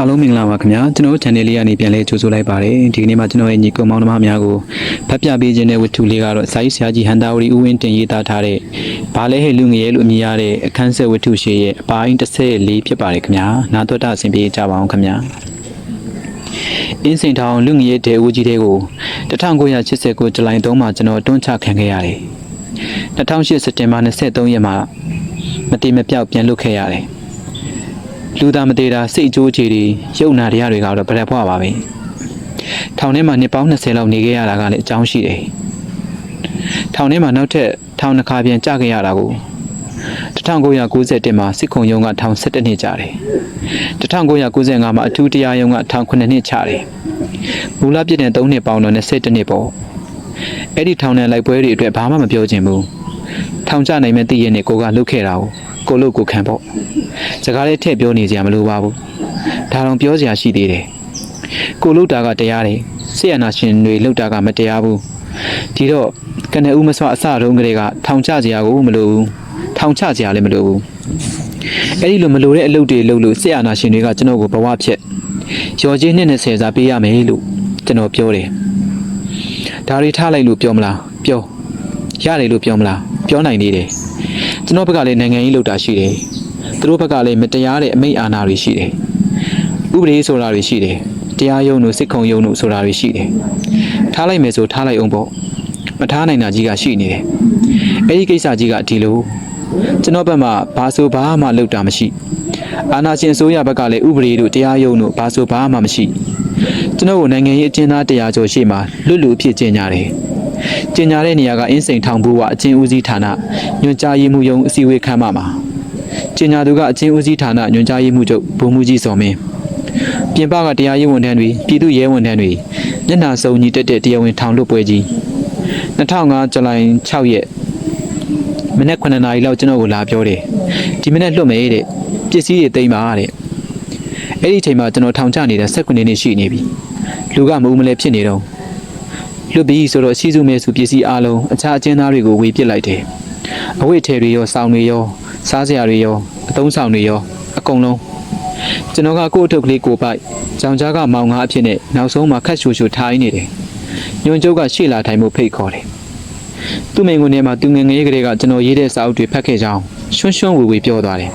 အားလုံးမင်္ဂလာပါခင်ဗျာကျွန်တော်တို့ channel လေးကနေပြန်လဲကြိုဆိုလိုက်ပါတယ်ဒီကနေ့မှာကျွန်တော်ရဲ့ညီကောင်မောင်နှမများကိုဖတ်ပြပေးခြင်းတဲ့ဝတ္ထုလေးကတော့စာရေးဆရာကြီးဟန်တာဝရီဦးဝင်းတင်ရေးသားထားတဲ့ဘာလဲဟဲ့လူငယ်လို့အမည်ရတဲ့အခန်းဆက်ဝတ္ထုရှည်ရဲ့အပိုင်း14ဖြစ်ပါတယ်ခင်ဗျာနာတော်တာအစဉ်ပြေကြပါအောင်ခင်ဗျာအင်းစိန်ထောင်လူငယ်တဲ့ဦးကြီးတွေကို1989ဇူလိုင်3မှာကျွန်တော်တွန်းချခံခဲ့ရတယ်2008စက်တင်ဘာ23ရက်မှာမတိမပြောက်ပြန်လွတ်ခဲ့ရတယ် လူသားမသေးတာစိတ်အကျိုးအခြေတွေရုပ်နာတရားတွေကတော့ဗရက်ဖွားပါပဲထောင်ထဲမှာနှစ်ပေါင်း20လောက်နေခဲ့ရတာကလည်းအကြောင်းရှိတယ်ထောင်ထဲမှာနောက်ထပ်ထောင်တစ်ခါပြန်ကြာခဲ့ရတာကို1991မှာစစ်ခုံရုံးကထောင်17နှစ်ကြာတယ်1995မှာအထူးတရားရုံးကထောင်9နှစ်ချတယ်မူလပြစ်ဒဏ်3နှစ်ပေါင်းတော့21နှစ်ပေါ့အဲ့ဒီထောင်ထဲလိုက်ပွဲတွေအတွက်ဘာမှမပြောချင်ဘူးထောင်ချနိုင်မဲ့တည်ရနေကိုကလုတ်ခဲ့တာကိုကိုလုတ်ကိုခံပေါ့ စကားလေးထည့်ပြောနေကြမလို့ပါဘူးဒါတော့ပြောစရာရှိသေးတယ်ကိုလုတာကတရားတယ်ဆေးရနာရှင်တွေလုတာကမတရားဘူးဒီတော့ကနေဦးမစွာအစတုန်းကလေးကထောင်ချစရာကိုမလိုဘူးထောင်ချစရာလည်းမလိုဘူးအဲ့ဒီလိုမလိုတဲ့အလုပ်တွေလုပ်လို့ဆေးရနာရှင်တွေကကျွန်တော်ကိုဘဝဖြက်ရော်ကြီးနှစ်20စာပေးရမယ်လို့ကျွန်တော်ပြောတယ်ဒါတွေထားလိုက်လို့ပြောမလားပြောရတယ်လို့ပြောမလားပြောနိုင်သေးတယ်ကျွန်တော်ဘက်ကလည်းနိုင်ငံရေးလုပ်တာရှိတယ် သူတို့ဘက်ကလည်းမတရားတဲ့အမိန့်အာဏာတွေရှိတယ်။ဥပဒေဆိုတာတွေရှိတယ်။တရားရုံးတို့စစ်ခုံရုံးတို့ဆိုတာတွေရှိတယ်။ထားလိုက်မယ်ဆိုထားလိုက်အောင်ပေါ့။မထားနိုင်တာကြီးကရှိနေတယ်။အဲဒီကိစ္စကြီးကဒီလိုကျွန်တော်ဘက်မှာဘာဆိုဘာမှလုပ်တာမရှိ။အာဏာရှင်အစိုးရဘက်ကလည်းဥပဒေတို့တရားရုံးတို့ဘာဆိုဘာမှမရှိ။ကျွန်တော်ကိုနိုင်ငံရေးအကျဉ်းသားတရားကျော်ရှိမှလွတ်လူအဖြစ်ကျင်ကြတယ်။ကျင်ညာတဲ့နေရာကအင်းစိန်ထောင်ဘူးဝအချင်းဦးစီးဌာနညွှန်ကြားရေးမှူးရုံးအစည်းအဝေးခန်းမမှာ ကျင်ညာသူကအချင်းဦးစီးဌာနညွှန်ကြားရေးမှူးချုပ်ဗိုလ်မှူးကြီးစော်မင်းပြင်ပကတရားရေးဝန်ထမ်းတွေပြည်သူ့ရဲဝန်ထမ်းတွေမျက်နှာစုံညီတက်တဲ့တရားဝင်ထောင်လွတ်ပွဲကြီး2005ဇူလိုင်6ရက်မနေ့9နာရီလောက်ကျွန်တော်ကိုလာပြောတယ်ဒီမနေ့လွတ်မယ်တဲ့ပစ္စည်းတွေတိမ့်ပါတဲ့အဲ့ဒီအချိန်မှာကျွန်တော်ထောင်ချနေတဲ့19နှစ်ရှိနေပြီလူကမဦးမလဲဖြစ်နေတော့လွတ်ပြီးဆိုတော့အစည်းစုမဲစုပစ္စည်းအလုံးအခြားအကျဉ်းသားတွေကိုဝေပစ်လိုက်တယ်အဝိထဲတွေရောစောင်းတွေရောစားစရာတွေရော အသုံးဆောင်တွေရောအကုန်လုံးကျွန်တော်ကကိုယ့်အထုပ်ကလေးကိုပိုက်ကြောင်ကြားကမောင်ငါအဖြစ်နဲ့နောက်ဆုံးမှာခက်ရှူရှူထိုင်းနေတယ်ညွန်ကျုပ်ကရှေ့လာထိုင်မှုဖိတ်ခေါ်တယ်သူ့မိန်ဝင်ထဲမှာသူငယ်ငယ်ကလေးကကျွန်တော်ရေးတဲ့စာအုပ်တွေဖတ်ခဲ့ကြောင်းရွှွန်းရွှွန်းဝေဝေပြောသွားတယ်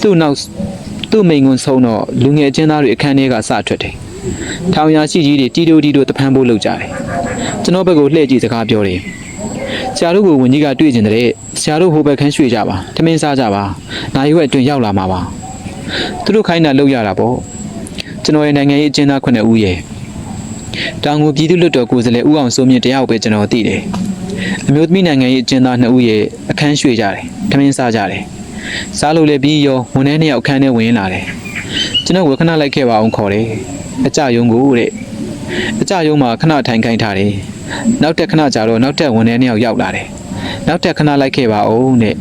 သူ့နောက်သူ့မိန်ဝင်ဆုံးတော့လူငယ်အချင်းသားတွေအခန်းထဲကစထွက်တယ်ထောင်ရရှိကြီးတွေတီတိုတီတိုတဖန်ဖို့လုပ်ကြတယ်ကျွန်တော်ဘက်ကိုလှည့်ကြည့်စကားပြောတယ် ဆရာတို့ကိုဝင်ကြီးကတွေ့ကျင်တဲ့ဆရာတို့ဟိုဘက်ခန်းရွှေ့ကြပါထမင်းစားကြပါနိုင်ရွက်အတွင်ရောက်လာမှာပါသူတို့ခိုင်းတာလုပ်ရတာပေါ့ကျွန်တော်ရဲ့နိုင်ငံရေးအကျဉ်းသားခုနှစ်ဦးရဲ့တောင်ကိုပြည်သူ့လွတ်တော်ကိုယ်စားလှယ်ဦးအောင်စိုးမြင့်တရားကိုပဲကျွန်တော်သိတယ်အမျိုးသမီးနိုင်ငံရေးအကျဉ်းသားနှစ်ဦးရဲ့အခန်းရွှေ့ကြတယ်ထမင်းစားကြတယ်စားလို့လည်းပြီးရောဝန်ထမ်းနှစ်ယောက်အခန်းထဲဝင်လာတယ်ကျွန်တော်ကခဏလိုက်ခဲ့ပါအောင်ခေါ်တယ်အကြယုံကိုတဲ့အကြယုံမှာခဏထိုင်ခိုင်းထားတယ် နောက်တက်ခဏကြာတော့နောက်တက်ဝန်ထမ်းနှစ်ယောက်ရောက်လာတယ်။နောက်တက်ခဏလိုက်ခဲ့ပါဦးတဲ့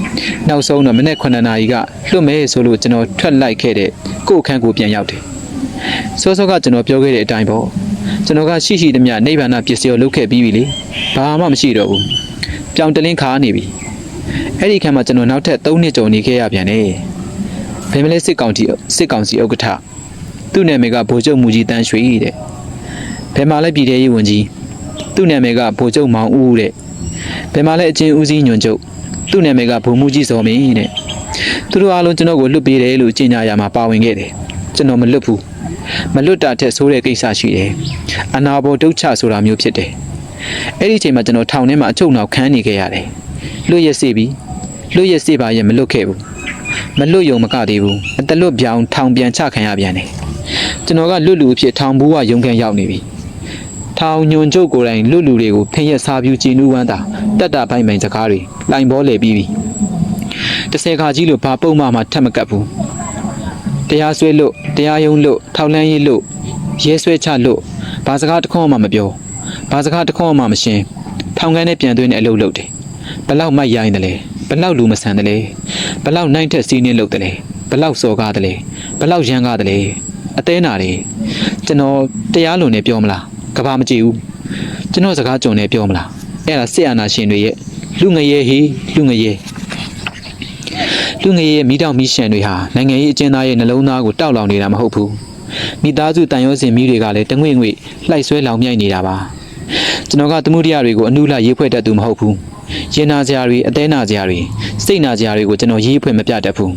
။နောက်ဆုံးတော့မနေ့9နာရီကလွတ်မဲဆိုလို့ကျွန်တော်ထွက်လိုက်ခဲ့တဲ့ကို့အခန်းကိုပြန်ရောက်တယ်။စောစောကကျွန်တော်ပြောခဲ့တဲ့အတိုင်းပေါ့။ကျွန်တော်ကရှိရှိသမျှနိဗ္ဗာန်ပစ္စည်းကိုလုပ်ခဲ့ပြီးပြီလေ။ဘာမှမရှိတော့ဘူး။ပြောင်တလင်းခါနေပြီ။အဲ့ဒီခါမှာကျွန်တော်နောက်ထပ်3နှစ်ကျော်နေခဲ့ရပြန်တယ်။ဗေမလေးစစ်ကောင်တီစစ်ကောင်စီဥက္ကဋ္ဌသူ့နာမည်ကဗိုလ်ချုပ်မူကြီးတန်းရွှေတဲ့။ဘယ်မှာလဲပြည်သေးရေးဝန်ကြီး သူ့နာမည်ကဗိုလ်ချုပ်မောင်ဦးတဲ့ဘယ်မှာလဲအချင်းဦးစီးညွန်ချုပ်သူ့နာမည်ကဗိုလ်မှူးကြီးစော်မင်းတဲ့သူတို့အားလုံးကျွန်တော်ကိုလွတ်ပေးတယ်လို့ကြေညာရမှာပါဝင်ခဲ့တယ်ကျွန်တော်မလွတ်ဘူးမလွတ်တာထက်ဆိုးတဲ့ကိစ္စရှိတယ်အနာဘောဒုတ်ချဆိုတာမျိုးဖြစ်တယ်အဲ့ဒီအချိန်မှာကျွန်တော်ထောင်ထဲမှာအချုပ်နောက်ခန်းနေခဲ့ရတယ်လွတ်ရက်စေပြီလွတ်ရက်စေပါရဲ့မလွတ်ခဲ့ဘူးမလွတ်ယုံမကသေးဘူးအတလွတ်ပြောင်းထောင်ပြန်ချခံရပြန်တယ်ကျွန်တော်ကလွတ်လူအဖြစ်ထောင်ဘူးကရုံခန်းရောက်နေပြီ ထောင်ညွန်ကျုပ်ကိုယ်တိုင်လွတ်လူတွေကိုဖင်ရက်စားပြူကြည်နူးဝမ်းတာတက်တာပိုင်ပိုင်စကားတွေလိုင်ဘောလေပြီးပြီတစ်ဆယ်ခါကြီးလို့ဘာပုံမှန်မှထက်မကပ်ဘူးတရားဆွဲလို့တရားရုံးလို့ထောက်လန်းရေးလို့ရဲဆွဲချလို့ဘာစကားတစ်ခွန်းမှမပြောဘာစကားတစ်ခွန်းမှမရှင်းထောင်ခန်းနဲ့ပြန်သွင်းတဲ့အလုပ်လုပ်တယ်ဘလောက်မိုက်ရိုင်းတယ်လဲဘလောက်လူမဆန်တယ်လဲဘလောက်နိုင်ထက်စီးနှင်းလုပ်တယ်လဲဘလောက်စော်ကားတယ်လဲဘလောက်ရမ်းကားတယ်လဲအသေးနာတယ်ကျွန်တော်တရားလွန်နေပြောမလား ကဘာမကြည့်ဘူးကျွန်တော်စကားကြုံနေပြောမလားအဲ့ဒါစစ်အာဏာရှင်တွေရဲ့လူငရဲဟေးလူငရဲလူငယ်ရဲ့မိတောင်မိရှန်တွေဟာနိုင်ငံရေးအကျဉ်းသားရဲ့နှလုံးသားကိုတောက်လောင်နေတာမဟုတ်ဘူးမိသားစုတန်ရောစင်မိတွေကလည်းတငွေ့ငွေ့လှိုက်ဆွဲလောင်မြိုက်နေတာပါကျွန်တော်ကသမှုတရားတွေကိုအနုလရေးဖွဲ့တတ်သူမဟုတ်ဘူးရင်နာစရာတွေအသေးနာစရာတွေစိတ်နာစရာတွေကိုကျွန်တော်ရေးဖွဲ့မပြတတ်ဘူး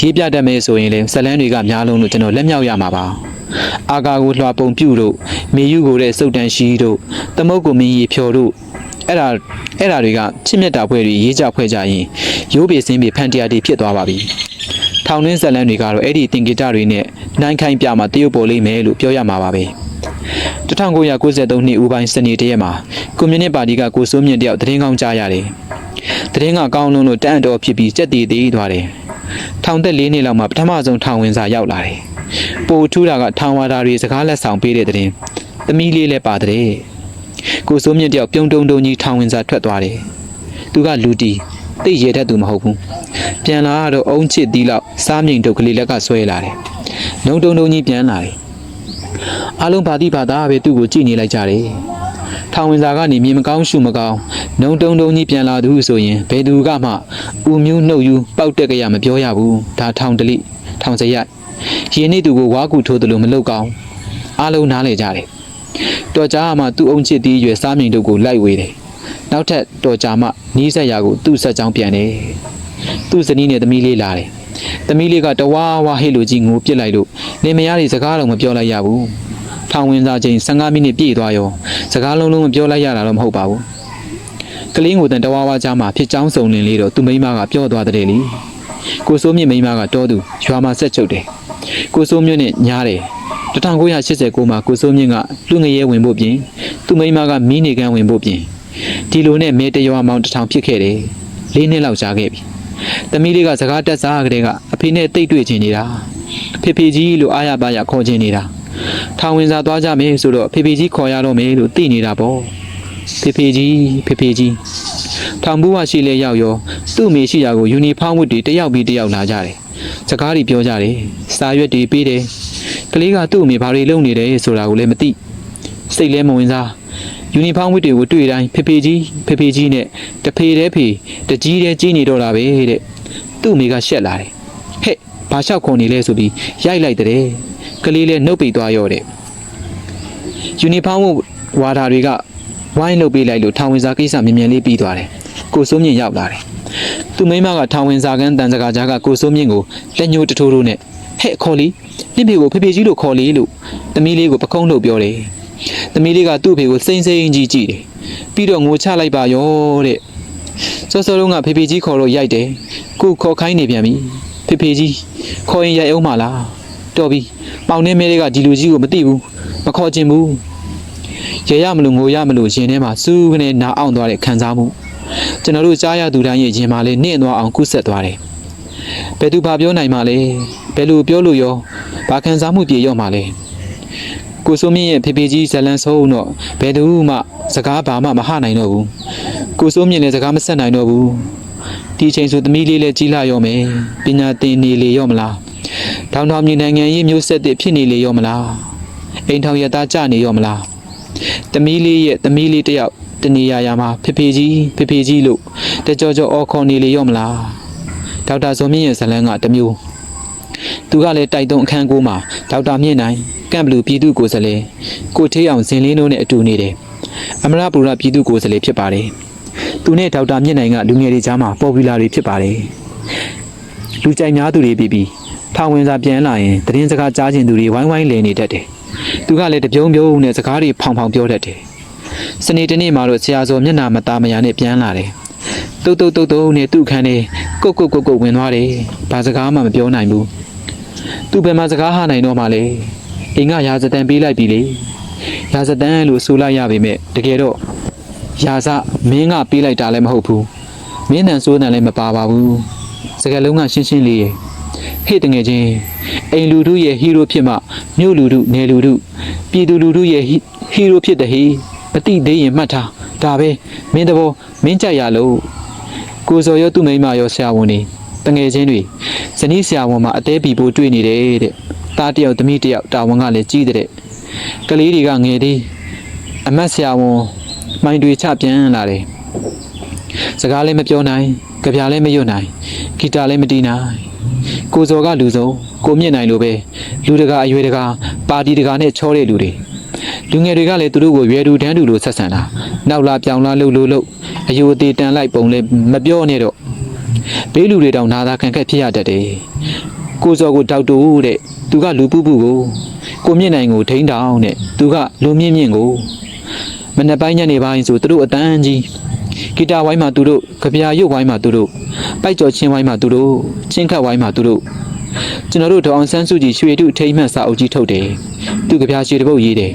ရေးပြတတ်မယ်ဆိုရင်လည်းဇလန်းတွေကများလုံးလို့ကျွန်တော်လက်မြောက်ရမှာပါ အာကာကိုလွှာပုံပြုတ်တို့မေယူကိုတဲ့စုတ်တန်ရှိတို့သမုတ်ကိုမင်းရီဖြော်တို့အဲ့ဒါအဲ့ဒါတွေကချစ်မြတ်တာဖွဲ့တွေရေးကြဖွဲ့ကြရင်ရိုးပေစင်းပေဖန်တရားတွေဖြစ်သွားပါပြီထောင်တွင်းဇက်လန်းတွေကတော့အဲ့ဒီတင်ဂီတတွေနဲ့နိုင်ခိုင်းပြမှာတရုပ်ပေါ်လိမ့်မယ်လို့ပြောရမှာပါပဲ1993နှစ်ဦးပိုင်းစနေတရက်မှာကွန်မြူနစ်ပါတီကကိုစိုးမြင့်တယောက်သတင်းကောင်းကြားရတယ်သတင်းကကောင်းလုံးလို့တန့်တော်ဖြစ်ပြီးစက်တည်သေးသွားတယ်ထောင်သက်၄နှစ်လောက်မှာပထမဆုံးထောင်ဝင်စာရောက်လာတယ် ပိုထူးတာကထောင်ဝါဒါတွေစကားလက်ဆောင်ပေးတဲ့သတင်းသမီးလေးလည်းပါတဲ့ကိုစိုးမြင့်တယောက်ပြုံတုံတုံကြီးထောင်ဝင်စာထွက်သွားတယ်သူကလူတီသိရတတ်သူမဟုတ်ဘူးပြန်လာတော့အုံချစ်တီးလောက်စားမြိန်တုတ်ကလေးလက်ကဆွဲလာတယ်။နှုံတုံတုံကြီးပြန်လာတယ်။အားလုံးပါတိပါသားပဲသူ့ကိုကြည့်နေလိုက်ကြတယ်။ထောင်ဝင်စာကနေမြင်မကောင်းရှုမကောင်းနှုံတုံတုံကြီးပြန်လာသူဆိုရင်ဘယ်သူကမှဦးမျိုးနှုတ်ယူပောက်တက်ကရမပြောရဘူး။ဒါထောင်တလိထောင်စရိုက် ရင်းနေသူကိုဝါကူထိုးတယ်လို့မလုပ်ကောင်းအားလုံးနားလေကြတယ်။တော်ကြားမှသူ့အုံချစ်တီးရွယ်စားမြိန်တုတ်ကိုလိုက်ဝေးတယ်။နောက်ထပ်တော်ကြားမှနီးစက်ရာကိုသူ့ဆက်ကြောင်းပြန်တယ်။သူ့ဇနီးနဲ့သမီးလေးလာတယ်။သမီးလေးကတဝါဝါဟဲ့လိုကြီးငိုပစ်လိုက်လို့နေမယားတွေစကားတော့မပြောလိုက်ရဘူး။ထောင်ဝင်စားချိန်15မိနစ်ပြည့်သွားရောစကားလုံးလုံးမပြောလိုက်ရတာတော့မဟုတ်ပါဘူး။ကလေးငိုတန်တဝါဝါကြားမှာဖြစ်ချောင်းစုံလင်လေးတော့သူ့မိန်းမကပြောသွားတဲ့လေ။ကိုစိုးမြင့်မိန်းမကတောသူရွာမှာဆက်ချုပ်တယ်။ ကိုစိုးမြင့်နဲ့ညားတယ်။1989မှာကိုစိုးမြင့်ကလူငရဲဝင်ဖို့ပြင်သူ့မိန်းမကမီးနေကန်းဝင်ဖို့ပြင်ဒီလိုနဲ့မဲတရွာမောင်တစ်ထောင်ဖြစ်ခဲ့တယ်။လေးနှစ်လောက်ကြာခဲ့ပြီ။သမီးလေးကစကားတက်စားကလေးကအဖေနဲ့တိတ်တွေ့ချင်နေတာဖေဖေကြီးလို့အားရပါရခေါ်ချင်နေတာထောင်ဝင်စာသွားကြမယ်ဆိုတော့ဖေဖေကြီးခေါ်ရတော့မယ်လို့သိနေတာပေါ့ဖေဖေကြီးဖေဖေကြီးထောင်ဘူးဝရှိလဲရောက်ရောသူ့အမေရှိရာကိုယူနီဖောင်းဝတ်တွေတယောက်ပြီးတယောက်လာကြတယ် စကားတွေပြောကြတယ်စာရွက်တွေပေးတယ်ကလေးကသူ့အမေဘာတွေလုပ်နေတယ်ဆိုတာကိုလည်းမသိစိတ်လဲမဝင်စားယူနီဖောင်းဝတ်တွေကိုတွေ့တိုင်းဖေဖေကြီးဖေဖေကြီးနဲ့တဖေတဲ့ဖေတကြီးတဲ့ကြီးနေတော့တာပဲတဲ့သူ့အမေကရှက်လာတယ်ဟဲ့ဘာလျှောက်ခုန်နေလဲဆိုပြီးရိုက်လိုက်တဲ့ကလေးလဲနှုတ်ပိတ်သွားရောတဲ့ယူနီဖောင်းဝါဒါတွေကဝိုင်းလုပ်ပေးလိုက်လို့ထောင်ဝင်စာကိစ္စမြင်မြန်လေးပြီးသွားတယ်ကိုစိုးမြင့်ရောက်လာတယ် သူမိမကထောင်ဝင်စာကန်းတန်စကားကြားကကိုစိုးမြင့်ကိုလက်ညှိုးတထိုးထိုးနဲ့ဟဲ့ခေါ်လီနင့်ဖေကိုဖေဖေကြီးလို့ခေါ်လီလို့သမီးလေးကိုပကုံးလို့ပြောတယ်သမီးလေးကသူ့အဖေကိုစိမ့်စိမ့်ကြီးကြည့်တယ်ပြီးတော့ငိုချလိုက်ပါရောတဲ့စောစောလုံးကဖေဖေကြီးခေါ်တော့ရိုက်တယ်ခုခေါ်ခိုင်းနေပြန်ပြီဖေဖေကြီးခေါ်ရင်ရိုက်အောင်မလားတော်ပြီပေါင်နေမဲတွေကဒီလူကြီးကိုမသိဘူးမခေါ်ချင်ဘူးရရမလို့ငိုရမလို့ရင်ထဲမှာစူးကနေနာအောင်သွားတဲ့ခံစားမှု ကျွန်တော်တို့ကြားရသူတိုင်းရဲ့ရင်မှာလေးနှင့်သွားအောင်ကုဆက်သွားတယ်ဘယ်သူဘာပြောနိုင်မှလဲဘယ်လိုပြောလို့ရောဘာခံစားမှုပြေရော့မှလဲကိုစိုးမြင့်ရဲ့ဖေဖေကြီးဇလန်ဆုံးတော့ဘယ်သူမှစကားဘာမှမဟနိုင်တော့ဘူးကိုစိုးမြင့်လည်းစကားမဆက်နိုင်တော့ဘူးဒီအချိန်ဆိုသမီးလေးလည်းကြီးလာရောမယ်ပညာသင်နေလေရောမလားထောင်ထောင်မြေနိုင်ငံရေးမျိုးဆက်တဲ့ဖြစ်နေလေရောမလားအိမ်ထောင်ရသားကြနေရောမလားသမီးလေးရဲ့သမီးလေးတစ်ယောက် တနေရာရာမှာဖေဖေကြီးဖေဖေကြီးလို့တကြောကြောအော်ခေါ်နေလေရောမလားဒေါက်တာဇော်မြင့်ရဲ့ဇလန်ကတစ်မျိုးသူကလည်းတိုက်တုံးအခန်းကိုမှာဒေါက်တာမြင့်နိုင်ကန့်ဘလူပြည်သူကိုယ်စားလှယ်ကိုထေးအောင်ဇင်လင်းတို့နဲ့အတူနေတယ်အမရပူရပြည်သူကိုယ်စားလှယ်ဖြစ်ပါတယ်သူနဲ့ဒေါက်တာမြင့်နိုင်ကလူငယ်တွေကြားမှာပေါ်ပူလာတွေဖြစ်ပါတယ်လူကြိုက်များသူတွေပြီးပြီးထောင်ဝင်စာပြန်လာရင်သတင်းစကားကြားကျင်သူတွေဝိုင်းဝိုင်းလည်နေတတ်တယ်သူကလည်းတပြုံးပြုံးနဲ့စကားတွေဖောင်ဖောင်ပြောတတ်တယ် စနေတနေ့မှာတော့ဆရာစောမျက်နှာမသားမယာနဲ့ပြန်လာတယ်တုတ်တုတ်တုတ်တုတ်နဲ့သူ့ခန်းထဲကုတ်ကုတ်ကုတ်ကုတ်ဝင်သွားတယ်ဘာစကားမှမပြောနိုင်ဘူးသူဘယ်မှာစကားဟနိုင်တော့မှလဲအိမ်ကရာဇတန်ပေးလိုက်ပြီလေရာဇတန်လို့ဆိုလိုက်ရပေမဲ့တကယ်တော့ရာဇမင်းကပေးလိုက်တာလည်းမဟုတ်ဘူးမင်းတန်ဆိုးတန်လည်းမပါပါဘူးစကားလုံးကရှင်းရှင်းလေးရဲ့ဟေ့တငယ်ချင်းအိမ်လူတို့ရဲ့ဟီးရိုးဖြစ်မှမြို့လူတို့နယ်လူတို့ပြည်သူလူတို့ရဲ့ဟီဟီးရိုးဖြစ်တဲ့ဟေး မတိသေးရင်မှတ်ထားဒါပဲမင်းတဘောမင်းကြိုက်ရလို့ကိုစော်ရောသူ့မိန်းမရောဆရာဝန်နေတငယ်ချင်းတွေဇနီးဆရာဝန်မှာအသေးပီပိုးတွေ့နေတယ်တဲ့။သားတစ်ယောက်သမီးတစ်ယောက်တာဝန်ကလည်းကြီးတဲ့။ကလေးတွေကငယ်သေးအမတ်ဆရာဝန်မိုင်းတွေချပြန်လာတယ်။စကားလည်းမပြောနိုင်ကြပြာလည်းမရွတ်နိုင်ဂီတာလည်းမတီးနိုင်ကိုစော်ကလူစုံကိုမြင့်နိုင်လိုပဲလူတကာအရွယ်တကာပါတီတကာနဲ့ချောတဲ့လူတွေ လူငယ်တွေကလည်းသူတို့ကိုရွယ်တူတန်းတူလိုဆက်ဆံတာနောက်လာပြောင်လာလှုပ်လှုပ်လှုပ်အယူအသေးတန်လိုက်ပုံလဲမပြောနဲ့တော့ဘေးလူတွေတောင်နာသာခံခက်ဖြစ်ရတတ်တယ်ကိုစော်ကိုဒေါက်တူတဲ့သူကလူပူပူကိုကိုမြင့်နိုင်ကိုထိန်းတောင်တဲ့သူကလူမြင့်မြင့်ကိုမနေ့ပိုင်းညနေပိုင်းဆိုသူတို့အတန်းကြီးဂီတာဝိုင်းမှာသူတို့ကြပြာရုပ်ဝိုင်းမှာသူတို့ပိုက်ကြော်ချင်းဝိုင်းမှာသူတို့ချင်းခတ်ဝိုင်းမှာသူတို့ကျွန်တော်တို့ဒေါအောင်ဆန်းစုကြည်ရွှေတုထိမ့်မှတ်စာအုပ်ကြီးထုတ်တယ်သူကြပြာရွှေတစ်ပုတ်ရေးတယ်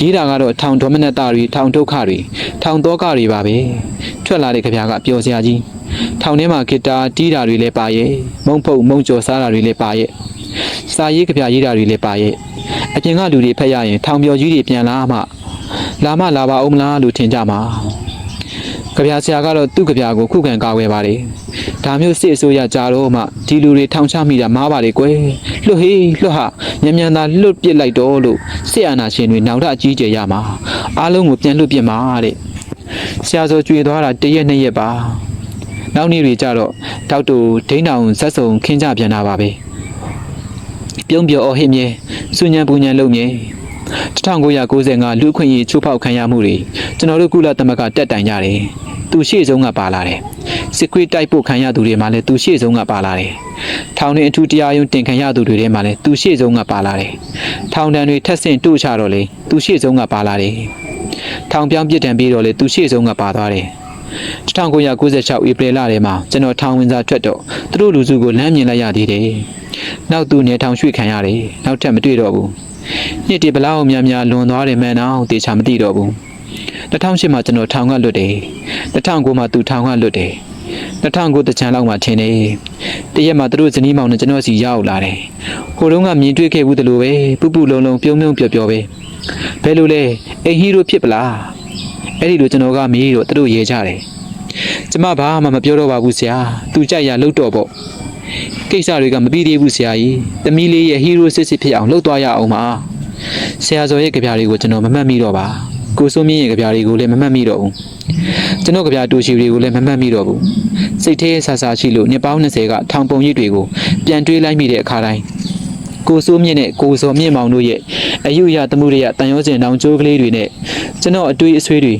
ရေးတာကတော့ထောင်ဒေါမနတာတွေထောင်ဒုက္ခတွေထောင်တော့ကတွေပါပဲထွက်လာတဲ့ကြပြာကပျော်စရာကြီးထောင်ထဲမှာဂီတာတီးတာတွေလည်းပါရဲ့မုံဖုတ်မုံကြော်စားတာတွေလည်းပါရဲ့စာရေးကြပြာရေးတာတွေလည်းပါရဲ့အပြင်ကလူတွေဖက်ရရင်ထောင်ပြော်ကြီးတွေပြန်လာမှလာမလာပါအောင်မလားလို့ထင်ကြမှာကြပြာဆရာကတော့သူ့ကြပြာကိုခုခံကာကွယ်ပါတယ် ဒါမျိုးစစ်အစိုးရကြားတော့မှဒီလူတွေထောင်ချမိတာမားပါလေကွယ်လွတ်ဟေးလွတ်ဟာမြန်မြန်သာလွတ်ပစ်လိုက်တော့လို့စစ်အာဏာရှင်တွေနောက်ထပ်အကြီးကျယ်ရမှာအားလုံးကိုပြန်လွတ်ပစ်မှာတဲ့ဆရာစောကြွေသွားတာတရက်နှစ်ရက်ပါနောက်နေ့တွေကျတော့တောက်တူဒိန်းတောင်ဇက်စုံခင်းကြပြန်တာပါပဲပြုံးပြော်အော်ဟစ်မြဲစွညံပူညံလုံမြဲ1995လူအခွင့်အရေးချိုးဖောက်ခံရမှုတွေကျွန်တော်တို့ကုလသမဂ္ဂတက်တိုင်ကြတယ်။သူရှေ့ဆုံးကပါလာတယ်။ စစ်ခွေးတိုက်ဖို့ခံရသူတွေမှလည်းသူရှေ့ဆုံးကပါလာတယ်။ထောင်တွင်အထူးတရားရုံးတင်ခံရသူတွေထဲမှာလည်းသူရှေ့ဆုံးကပါလာတယ်။ထောင်တန်းတွေထက်ဆင့်တို့ချတော့လေသူရှေ့ဆုံးကပါလာတယ်။ထောင်ပြောင်းပြစ်ဒဏ်ပြီးတော့လေသူရှေ့ဆုံးကပါသွားတယ်။1996ဧပြီလထဲမှာကျွန်တော်ထောင်ဝင်စာထွက်တော့သူတို့လူစုကိုလမ်းမြင်လိုက်ရသေးတယ်။နောက်သူနေထောင်ရွှေ့ခံရတယ်။နောက်ထပ်မတွေ့တော့ဘူး။နှစ်တီဘလောက်များများလွန်သွားတယ်မှန်တော့တေချာမသိတော့ဘူး2008မှာကျွန်တော်ထောင်ကလွတ်တယ်2009မှာသူထောင်ကလွတ်တယ် 2009တချန်လောက်မှထင်တယ်တရက်မှာသူတို့ဇနီးမောင်နဲ့ကျွန်တော်စီရောက်လာတယ်ဟိုတုန်းကမြင်တွေ့ခဲ့ဘူးတလို့ပဲပူပူလုံလုံပြုံးပြုံးပျော်ပျော်ပဲဘယ်လိုလဲအိမ်ဟီးရိုဖြစ်ပလားအဲ့ဒီလိုကျွန်တော်ကမေးတော့သူတို့ရေကြတယ်ကျမဘာမှမပြောတော့ပါဘူးဆရာသူကြိုက်ရလှုပ်တော့ပေါ့ကိစ္စတွေကမပြီးသေးဘူးဆရာကြီးသမီးလေးရဲ့ဟီးရိုစစ်စစ်ဖြစ်အောင်လှုပ်သွားရအောင်ပါဆရာဇော်ရဲ့ကြပြားတွေကိုကျွန်တော်မမှတ်မိတော့ပါ ကိုစိုးမြင့်ရဲ့ကြပြားတွေကိုလည်းမမှတ်မိတော့ဘူးကျွန်တော်ကြပြားတူရှိတွေကိုလည်းမမှတ်မိတော့ဘူးစိတ်ထဲဆာဆာရှိလို့နှစ်ပေါင်း20ကထောင်ပုံရိပ်တွေကိုပြန်တွေးလိုက်မိတဲ့အခါတိုင်းကိုစိုးမြင့်နဲ့ကိုစော်မြင့်မောင်တို့ရဲ့အယူရသမှုတွေရတန်ရောစင်တောင်ကျိုးကလေးတွေနဲ့ကျွန်တော်အတွေ့အဆွေးတွေ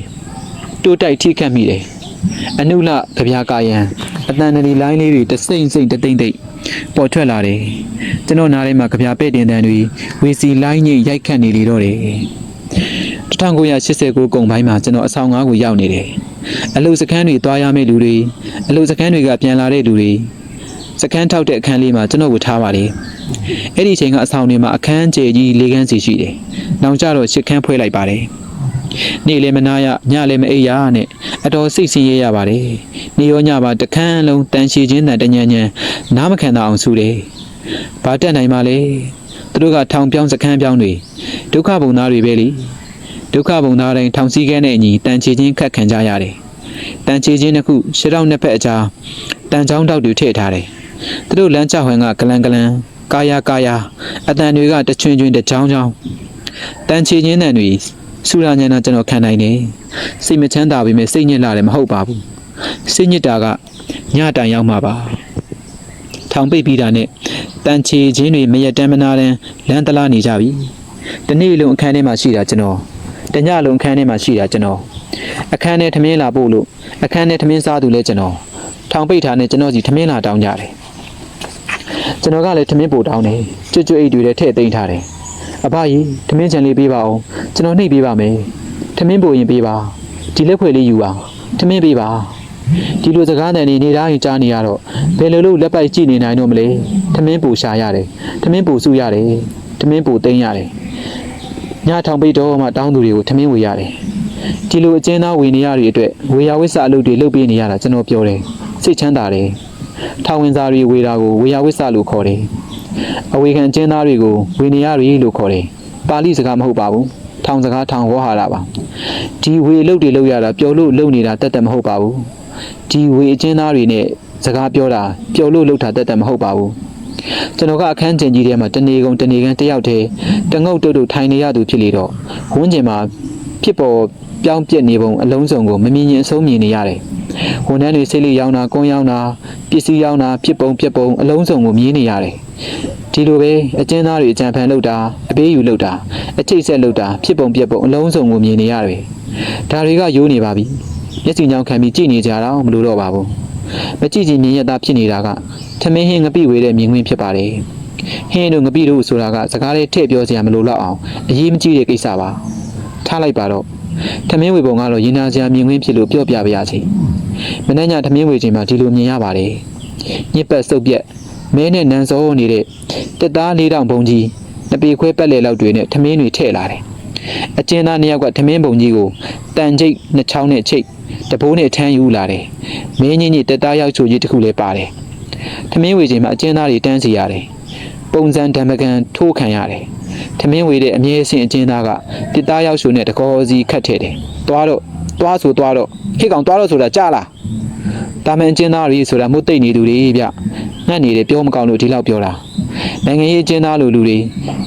တိုးတိုက်ထိခတ်မိတယ်အနုလကြပြားကာယံအတန်တရီလိုင်းလေးတွေတစိမ့်စိမ့်တသိမ့်သိမ့်ပေါ်ထွက်လာတယ်ကျွန်တော်နားထဲမှာကြပြားပဲ့တင်တန်တွေဝီစီလိုင်းကြီးရိုက်ခတ်နေလေတော့တယ် 1989ကုန်ပိုင်းမှာကျွန်တော်အဆောင်ငါးကိုရောက်နေတယ်။အလုစခန်းတွေသွားရမယ့်လူတွေအလုစခန်းတွေကပြန်လာတဲ့လူတွေစခန်းထောက်တဲ့အခန်းလေးမှာကျွန်တော်ကိုထားပါလေ။အဲ့ဒီအချိန်ကအဆောင်တွေမှာအခန်းကျယ်ကြီးလေးခန်းစီရှိတယ်။နောက်ကျတော့ရှစ်ခန်းဖွဲ့လိုက်ပါတယ်။နေ့လည်းမနာရညလည်းမအိပ်ရနဲ့အတော်စိတ်ဆင်းရဲရပါတယ်။နေ့ရောညပါတစ်ခန်းလုံးတန်ရှည်ခြင်းတန်တညံညံနားမခံတာအောင်ဆူတယ်။ဘာတက်နိုင်ပါလဲ။သူတို့ကထောင်ပြောင်းစခန်းပြောင်းတွေဒုက္ခဘုံသားတွေပဲလी ဒုက္ခဘုံသားတိုင်းထောင်စည်းခဲနဲ့အညီတန်ချေချင်းခတ်ခံကြရတယ်။တန်ချေချင်းတစ်ခုရှစ်တောက်နှစ်ဖက်အကြားတန်ချောင်းတောက်တွေထည့်ထားတယ်။သူတို့လမ်းချဝင်းကဂလန်ဂလန်ကာယာကာယာအတန်တွေကတချွင်ချွင်တချောင်းချောင်းတန်ချေချင်းတန်တွေဆူရညံတာကျွန်တော်ခံနိုင်တယ်။စိတ်မချမ်းသာပေမဲ့စိတ်ညစ်လာတယ်မဟုတ်ပါဘူး။စိတ်ညစ်တာကညတိုင်ရောက်မှာပါ။ထောင်ပိတ်ပြီးတာနဲ့တန်ချေချင်းတွေမရက်တမ်းမနာတမ်းလမ်းတလားနေကြပြီ။တနေ့လုံးအခန်းထဲမှာရှိတာကျွန်တော် တညလုံးအခန်းထဲမှာရှိတာကျွန်တော်အခန်းထဲထမင်းလာပို့လို့အခန်းထဲထမင်းစားသူလဲကျွန်တော်ထောင်ပိတ်ထားနဲ့ကျွန်တော်စီထမင်းလာတောင်းကြတယ်ကျွန်တော်ကလည်းထမင်းပို့တောင်းတယ်ကျွတ်ကျွတ်အိတ်တွေထဲထည့်သိမ်းထားတယ်အဘကြီးထမင်းချန်လေးပေးပါအောင်ကျွန်တော်နှိပ်ပေးပါမယ်ထမင်းပို့ရင်ပေးပါဒီလက်ခွေလေးယူပါထမင်းပေးပါဒီလိုစကားတန်နေနေတိုင်းကြားနေရတော့ဘယ်လိုလုပ်လက်ပိုက်ကြည့်နေနိုင်တော့မလဲထမင်းပို့ရှာရတယ်ထမင်းပို့စုရတယ်ထမင်းပို့သိမ်းရတယ် ညထောင်ပိတ်တော့မှတောင်းသူတွေကိုထမင်းဝေရတယ်ဒီလိုအကျဉ်းသားဝေနေရတဲ့အတွက်ဝေယဝိဆအလုပ်တွေလုပ်ပေးနေရတာကျွန်တော်ပြောတယ်စိတ်ချမ်းသာတယ်ထောင်ဝင်စားတွေဝေတာကိုဝေယဝိဆလို့ခေါ်တယ်အဝေခံအကျဉ်းသားတွေကိုဝေနေရတွေလို့ခေါ်တယ်ပါဠိစကားမဟုတ်ပါဘူးထောင်စကားထောင်ဝေါ်ဟာတာပါဒီဝေအလုပ်တွေလုပ်ရတာပျော်လို့လုပ်နေတာတက်တက်မဟုတ်ပါဘူးဒီဝေအကျဉ်းသားတွေနဲ့စကားပြောတာပျော်လို့လုပ်တာတက်တက်မဟုတ်ပါဘူး ကျွန်တော်ကအခန်းကျင်ကြီးထဲမှာတနေကုန်တနေကန်တယောက်တည်းတငုတ်တုတ်တုတ်ထိုင်နေရသူဖြစ်လေတော့ဝန်းကျင်မှာဖြစ်ပေါ်ပြောင်းပြက်နေပုံအလုံးစုံကိုမမြင်ရင်အဆုံးမြင်နေရတယ်ဝန်ထမ်းတွေစိတ်လေးရောင်းတာကွန်းရောင်းတာပစ္စည်းရောင်းတာဖြစ်ပုံပြက်ပုံအလုံးစုံကိုမြင်နေရတယ်ဒီလိုပဲအကျဉ်းသားတွေအကြံဖန်လုပ်တာအပေးယူလုပ်တာအချိတ်ဆက်လုပ်တာဖြစ်ပုံပြက်ပုံအလုံးစုံကိုမြင်နေရတယ်ဒါတွေကယိုးနေပါပြီမျက်စိညောင်ခံပြီးကြည့်နေကြတာမလို့တော့ပါဘူးမကြည့်ချင်မြင်ရတာဖြစ်နေတာက ထမင်းဟင်းငပိဝေးတဲ့မြင်ကွင်းဖြစ်ပါတယ်ဟင်းတို့ငပိတို့ဆိုတာကစကားလေးထည့်ပြောစရာမလိုတော့အောင်အရေးမကြီးတဲ့ကိစ္စပါထားလိုက်ပါတော့ထမင်းဝေပုံကတော့ရင်နာစရာမြင်ကွင်းဖြစ်လို့ပြောပြပါရစေ။မနှညထမင်းဝေချိန်မှာဒီလိုမြင်ရပါတယ်။ညစ်ပတ်စုပ်ပြက်မဲနဲ့နန်းစောနေတဲ့တက်သားလေးတောင်ဘုံကြီးနှစ်ပေခွဲပတ်လေလောက်တွေနဲ့ထမင်းတွေထည့်လာတယ်။အကျဉ်းသားနှစ်ယောက်ကထမင်းပုံကြီးကိုတန်ကျိတ်နှစ်ချောင်းနဲ့ချိတ်တဘိုးနဲ့ထမ်းယူလာတယ်။မင်းကြီးကြီးတက်သားရောက်ချိုကြီးတစ်ခုလည်းပါတယ်။ ထမင်းဝေချိန်မှာအကျဉ်းသားတွေတန်းစီရတယ်။ပုံစံဓမ္မကန်ထိုးခံရတယ်။ထမင်းဝေတဲ့အမြဲအစဉ်အကျဉ်းသားကတစ်သားရောက်ရှုနဲ့တကောစီခတ်ထဲတယ်။သွားတော့သွားဆိုသွားတော့ခေကောင်သွားတော့ဆိုတာကြားလား။တာမန်အကျဉ်းသားတွေဆိုတာမုတ်သိမ့်နေသူတွေဗျ။ငတ်နေတယ်ပြောမကောင်းလို့ဒီလောက်ပြောတာ။နိုင်ငံရေးအကျဉ်းသားလူလူတွေ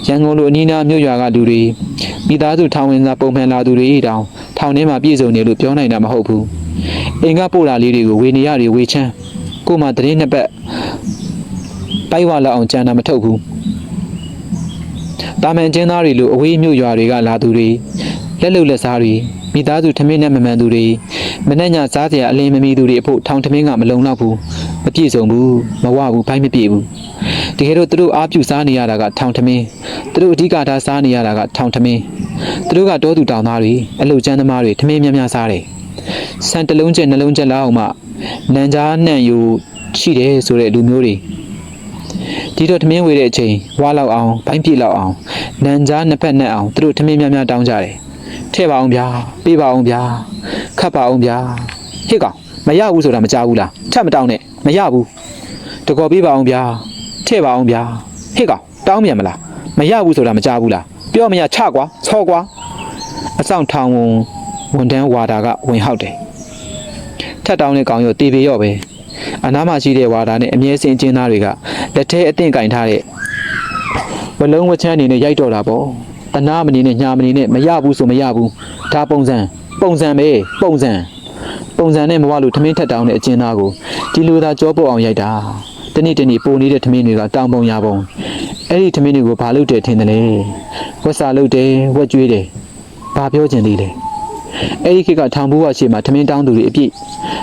ရန်ကုန်လိုအနီးနားမြို့ရွာကလူတွေမိသားစုထောင်ဝင်စာပုံမှန်လာသူတွေတောင်ထောင်ထဲမှာပြည့်စုံနေလို့ပြောနိုင်တာမဟုတ်ဘူး။အိမ်ကပို့လာလေးတွေကိုဝေနေရတွေဝေချမ်း ကို့မှာတရင်နှစ်ပတ်ပိုက်ဝလောက်အောင်ကြံတာမထုတ်ဘူး။တာမန်ကျင်းသားတွေလိုအဝေးမြို့ရွာတွေကလာသူတွေလက်လုံလက်စားတွေမိသားစုထမင်းနဲ့မမှန်သူတွေမနဲ့ညစားစရာအလင်းမမီသူတွေအဖို့ထောင်ထမင်းကမလုံလောက်ဘူးမပြည့်စုံဘူးမဝဘူးဘိုင်းမပြည့်ဘူးတကယ်တော့သူတို့အားပြုစားနေရတာကထောင်ထမင်းသူတို့အဓိကထားစားနေရတာကထောင်ထမင်းသူတို့ကတောသူတောင်သားတွေအလုတ်ကျန်းသမားတွေထမင်းများများစားတယ်ဆန်တစ်လုံးချက်နှလုံးချက်လောက်အောင်မှ နန်ကြားနှံ့ယူရှိတယ်ဆိုတဲ့လူမျိုးတွေဒီတော့ထမင်းဝေတဲ့အချိန်ဝါလောက်အောင်ဘိုင်းပြည့်လောက်အောင်နန်ကြားနှစ်ဖက်နဲ့အောင်သူတို့ထမင်းများများတောင်းကြတယ်ထဲ့ပါအောင်ဗျာပေးပါအောင်ဗျာခတ်ပါအောင်ဗျာဟစ်ကောင်မရဘူးဆိုတာမကြဘူးလားချက်မတောင်းနဲ့မရဘူးတကောပေးပါအောင်ဗျာထဲ့ပါအောင်ဗျာဟစ်ကောင်တောင်းမြန်မလားမရဘူးဆိုတာမကြဘူးလားပြောမရချကွာဆောကွာအဆောင်ထောင်ဝန်ဝန်တန်းဝါတာကဝင်ဟောက်တယ် ထက်တောင်းတဲ့ကောင်ရောတေပေရော့ပဲအနားမှာရှိတဲ့ဝါဒနဲ့အမြဲစင်အကျဉ်းသားတွေကလက်ထဲအသင့်ကင်ထားတဲ့ဝလုံးဝချမ်းအနေနဲ့ရိုက်တော့တာပေါ့တနာမနေနဲ့ညာမနေနဲ့မရဘူးဆိုမရဘူးဒါပုံစံပုံစံပဲပုံစံပုံစံနဲ့မဝလို့ထမင်းထက်တောင်းတဲ့အကျဉ်းသားကိုဒီလိုသာကြောပုတ်အောင်ရိုက်တာတနေ့တနေ့ပိုနေတဲ့ထမင်းတွေကတောင်းပုံရပုံအဲ့ဒီထမင်းတွေကိုဘာလုပ်တယ်ထင်တယ်လဲဝက်စာလုပ်တယ်ဝက်ကျွေးတယ်ဘာပြောချင်သေးလဲအဲ့ဒီခေတ်ကထောင်ဘူးဝရှိမှာထမင်းတောင်းသူတွေအပြည့်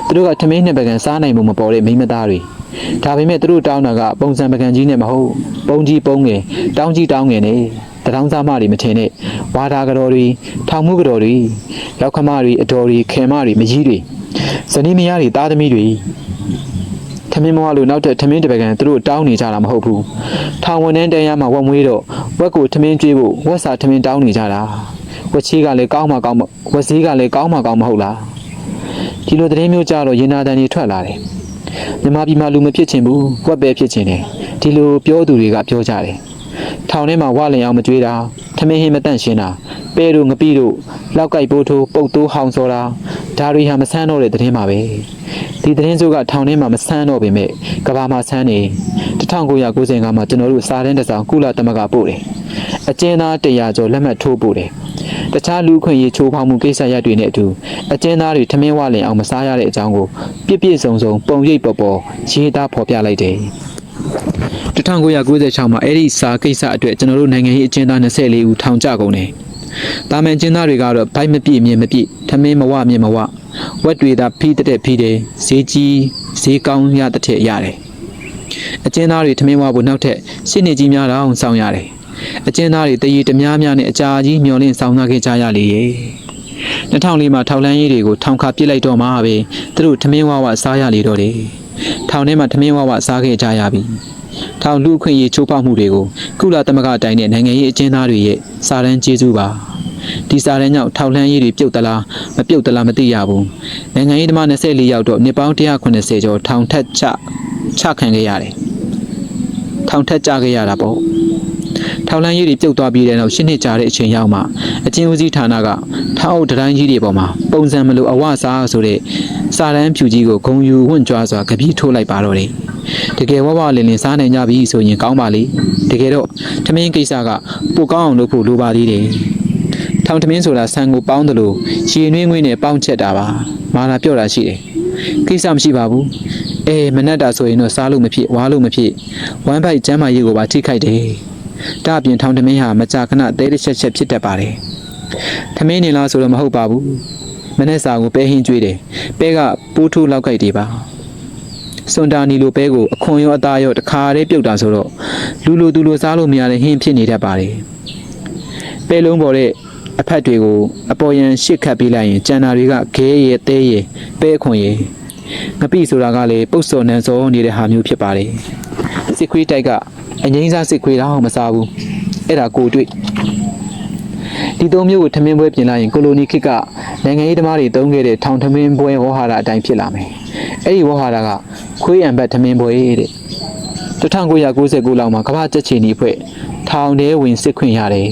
သူတို့ကထမင်းနှစ်ပကံစားနိုင်မှုမပေါ်တဲ့မိန်းမသားတွေဒါပေမဲ့သူတို့တောင်းတာကပုံစံပကံကြီးနဲ့မဟုတ်ပုံကြီးပုံငယ်တောင်းကြီးတောင်းငယ်နဲ့တထောင်စားမတွေမထင်နဲ့ဝါဒါကတော်တွေထောင်မှုကတော်တွေရောက်ခမတွေအတော်တွေခင်မတွေမကြီးတွေဇနီးမယားတွေသားသမီးတွေထမင်းမဝလို့နောက်ထပ်ထမင်းတစ်ပကံသူတို့တောင်းနေကြတာမဟုတ်ဘူးထောင်ဝန်ထမ်းတန်းရမှာဝက်မွေးတော့ဝက်ကိုထမင်းကျွေးဖို့ဝက်စာထမင်းတောင်းနေကြတာဝက်ချီကလည်းကောင်းမှကောင်းမဝက်စည်းကလည်းကောင်းမှကောင်းမဟုတ်လား ဒီလိုသတင်းမျိုးကြတော့ရင်နာတန်တွေထွက်လာတယ်မြန်မာပြည်မှာလူမဖြစ်ချင်ဘူးဝက်ပဲဖြစ်ချင်တယ်ဒီလိုပြောသူတွေကပြောကြတယ်ထောင်ထဲမှာဝလင်အောင်မကြွေးတာထမင်းဟင်းမတန့်ရှင်းတာပဲတို့ငပိတို့လောက်ကိုက်ပိုးထိုးပုတ်တိုးဟောင်စောတာဒါတွေဟာမဆန်းတော့တဲ့သတင်းပါပဲဒီသတင်းစိုးကထောင်ထဲမှာမဆန်းတော့ပေမဲ့ကဘာမှာဆန်းနေ1995မှာကျွန်တော်တို့စာတန်းတစ်စောင်ကုလသမဂ္ဂပို့တယ်အကျဉ်းသား100ကျော်လက်မှတ်ထိုးပို့တယ် တခြားလူခွင့်ရေးချိုးဖောက်မှုကိစ္စရပ်တွေနဲ့အတူအကျဉ်းသားတွေထမင်းဝလင်အောင်မစားရတဲ့အကြောင်းကိုပြည့်ပြည့်စုံစုံပုံရိပ်ပေါ်ပေါ်ရေးသားဖော်ပြလိုက်တယ်1996မှာအဲ့ဒီစာကိစ္စအတွက်ကျွန်တော်တို့နိုင်ငံရေးအကျဉ်းသား24ဦးထောင်ကျကုန်တယ်။တာမန်အကျဉ်းသားတွေကတော့ဘိုက်မပြည့်မြင်မပြည့်ထမင်းမဝမြင်မဝဝက်တွေသာဖီးတဲ့ဖီးတယ်ဈေးကြီးဈေးကောင်းရတဲ့ရတယ်။အကျဉ်းသားတွေထမင်းဝဖို့နောက်ထပ်ရှစ်နှစ်ကြီးများတော့စောင့်ရတယ်။ အကျဉ်းသားတွေတရေတများများနဲ့အကြာကြီးမျောလင့်ဆောင်သားခဲ့ကြရလေရဲ့။2004မှာထောက်လန်းရေးတွေကိုထောင်ခါပြစ်လိုက်တော့မှပဲသူတို့ထမင်းဝဝစားရလေတော့တယ်။ထောင်ထဲမှာထမင်းဝဝစားခဲ့ကြရပြီ။ထောင်လူအခွင့်အရေးချိုးဖောက်မှုတွေကိုကုလသမဂ္ဂတိုင်တဲ့နိုင်ငံရေးအကျဉ်းသားတွေရဲ့စာရန်ကျေးဇူးပါ။ဒီစာရန်ကြောင့်ထောက်လန်းရေးတွေပြုတ်တလားမပြုတ်တလားမသိရဘူး။နိုင်ငံရေးသမား24ယောက်တော့နှစ်ပေါင်း180ကျော်ထောင်ထက်ချချခံခဲ့ရတယ်။ထောင်ထက်ကြခဲ့ရတာပေါ့။ ထောင်လန်းရေးတွေပြုတ်သွားပြီးတဲ့နောက်ရှင်းနှစ်ကြာတဲ့အချိန်ရောက်မှအချင်းဦးစီးဌာနကထောက်အုပ်တတိုင်းကြီးတွေပေါ်မှာပုံစံမလိုအဝစားဆိုတဲ့စာရန်ဖြူကြီးကိုဂုံယူဝင့်ကြွားစွာကပီးထိုးလိုက်ပါတော့တယ်တကယ်ဝဝလင်လင်စားနိုင်ကြပြီဆိုရင်ကောင်းပါလေတကယ်တော့ထမင်းကိစ္စကပိုကောင်းအောင်လုပ်ဖို့လိုပါသေးတယ်ထောင်ထမင်းဆိုတာဆန်ကိုပေါင်းတယ်လို့ရှည်နှွေးငွေးနဲ့ပေါင်းချက်တာပါမာလာပြောတာရှိတယ်ကိစ္စမရှိပါဘူးအေးမနဲ့တာဆိုရင်တော့စားလို့မဖြစ်ဝါလို့မဖြစ်ဝမ်းဖိုက်ကျမ်းမာရေးကိုပါထိခိုက်တယ် ဒါအပြင်ထောင်ထမင်းဟာမကြာခဏတဲတစ်ချက်ချက်ဖြစ်တတ်ပါတယ်ထမင်းနေလားဆိုတော့မဟုတ်ပါဘူးမနဲ့စာကိုပဲဟင်းကျွေးတယ်ပဲကပိုးထိုးလောက်ကြိုက်တယ်ပါစွန်တာနီလိုပဲကိုအခွန်ရောအသားရောတခါတည်းပြုတ်တာဆိုတော့လူလိုသူလိုစားလို့မရတဲ့ဟင်းဖြစ်နေတတ်ပါတယ်ပဲလုံးပေါ်တဲ့အဖက်တွေကိုအပေါ်ယံရှစ်ခတ်ပေးလိုက်ရင်ကျန်တာတွေကခဲရဲတဲရဲပဲအခွန်ရဲငပိဆိုတာကလည်းပုတ်စော်နန်းစောနေတဲ့ဟာမျိုးဖြစ်ပါတယ်စစ်ခွေးတိုက်က အငိမ့်စားစစ်ခွေးတော့မစားဘူးအဲ့ဒါကိုတွေ့ဒီသုံးမျိုးကိုထမင်းပွဲပြင်လိုက်ရင်ကိုလိုနီခေတ်ကနိုင်ငံရေးသမားတွေတုံးခဲ့တဲ့ထောင်ထမင်းပွဲဝေါ်ဟာရအတိုင်းဖြစ်လာမယ်အဲ့ဒီဝေါ်ဟာရကခွေးအံဘတ်ထမင်းပွဲတဲ့1999လောက်မှာကမ္ဘာကြက်ချီနီအဖွဲ့ထောင်ထဲဝင်စစ်ခွင့်ရတယ်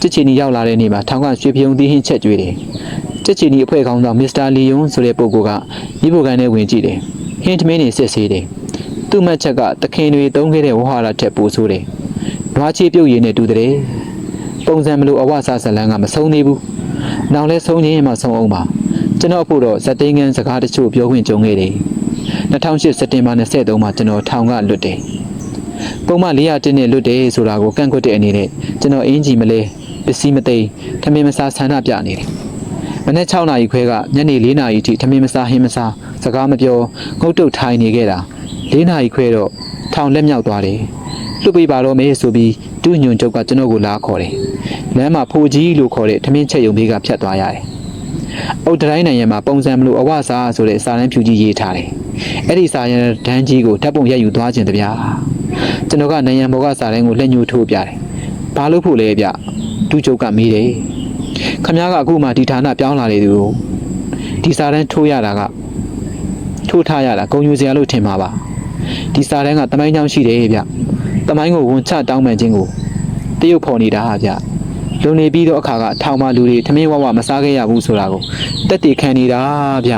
ကြက်ချီနီရောက်လာတဲ့နေ့မှာထောင်ကရွှေပြုံသီးဟင်းချက်ကျွေးတယ်ကြက်ချီနီအဖွဲ့ခေါင်းဆောင်မစ္စတာလီယွန်ဆိုတဲ့ပုဂ္ဂိုလ်ကမိဖို့ကန်ထဲဝင်ကြည့်တယ်ဟင်းထမင်းတွေစစ်ဆေးတယ် သူ့မှတ်ချက်ကတခင်တွေတုံးခဲ့တဲ့ဝေါ်ဟာရထက်ပိုဆိုးတယ်နွားချေပြုတ်ရည်နဲ့တူတယ်ပုံစံမလို့အဝဆဆလန်းကမဆုံးသေးဘူးနောက်လဲဆုံးချင်းမှဆုံးအောင်ပါကျွန်တော်အဖို့တော့ဇက်သိန်းငန်းစကားတချို့ပြောခွင့်ကြုံခဲ့တယ်2008စက်တင်ဘာ23မှာကျွန်တော်ထောင်ကလွတ်တယ်ပုံမှန်400တင်းနဲ့လွတ်တယ်ဆိုတာကိုကန့်ကွက်တဲ့အနေနဲ့ကျွန်တော်အင်ဂျီမလဲပစ္စည်းမသိမ်းထမင်းမစားဆန္ဒပြနေတယ်မနေ့6နာရီခွဲကညနေ4နာရီထိထမင်းမစားဟင်းမစားစကားမပြောငုတ်တုတ်ထိုင်နေခဲ့တာ 4နာရီခွဲတော့ထောင်လက်မြောက်သွားတယ်လွတ်ပေးပါတော့မေးဆိုပြီးဒုညွန်ချုပ်ကကျွန်တော်ကိုလာခေါ်တယ်လမ်းမှာဖိုကြီးလို့ခေါ်တဲ့ထမင်းချက်ရုံဘေးကဖြတ်သွားရတယ်အုတ်တိုင်းနိုင်ငံမှာပုံစံမလို့အဝစားဆိုတဲ့စာတန်းဖြူကြီးရေးထားတယ်အဲ့ဒီစာရန်ဒန်းကြီးကိုဓာတ်ပုံရိုက်ယူသွားခြင်းတဗျာကျွန်တော်ကနိုင်ငံဘော်ကစာတန်းကိုလက်ညှိုးထိုးပြတယ်ဘာလို့ဖို့လဲဗျဒုချုပ်ကမေးတယ်ခမ ्या ကအခုမှဒီဌာနပြောင်းလာလေသူဒီစာတန်းထိုးရတာကထိုးထားရတာဂုံယူစရာလို့ထင်ပါပါ ဒီစာတန်းကတမိုင်းချောင်းရှိတယ်ဗျတမိုင်းကိုဝန်ချတောင်းပန်ခြင်းကိုတရုတ်ဖော်နေတာဟာဗျလုံနေပြီးတော့အခါကထောင်မလူတွေထမင်းဝဝမစားခဲ့ရဘူးဆိုတာကိုတက်တည်ခံနေတာဗျ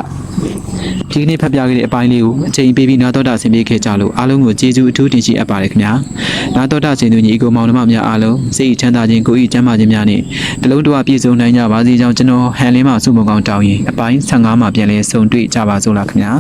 ဒီကနေ့ဖတ်ပြခဲ့တဲ့အပိုင်းလေးကိုအချိန်ပေးပြီးနာတော်တာဆင်ပြေခဲ့ကြလို့အားလုံးကိုကျေးဇူးအထူးတင်ရှိအပ်ပါတယ်ခင်ဗျာနာတော်တာဆင်သူညီအကိုမောင်နှမများအားလုံးစိတ်ချမ်းသာခြင်းကိုယ်ဤချမ်းသာခြင်းများနဲ့တလုံးတဝပြည့်စုံနိုင်ကြပါစေကြောင်းကျွန်တော်ဟန်လင်းမှဆုမကောင်းတောင်းရင်အပိုင်း15မှာပြန်လည်ဆုံတွေ့ကြပါစို့လားခင်ဗျာ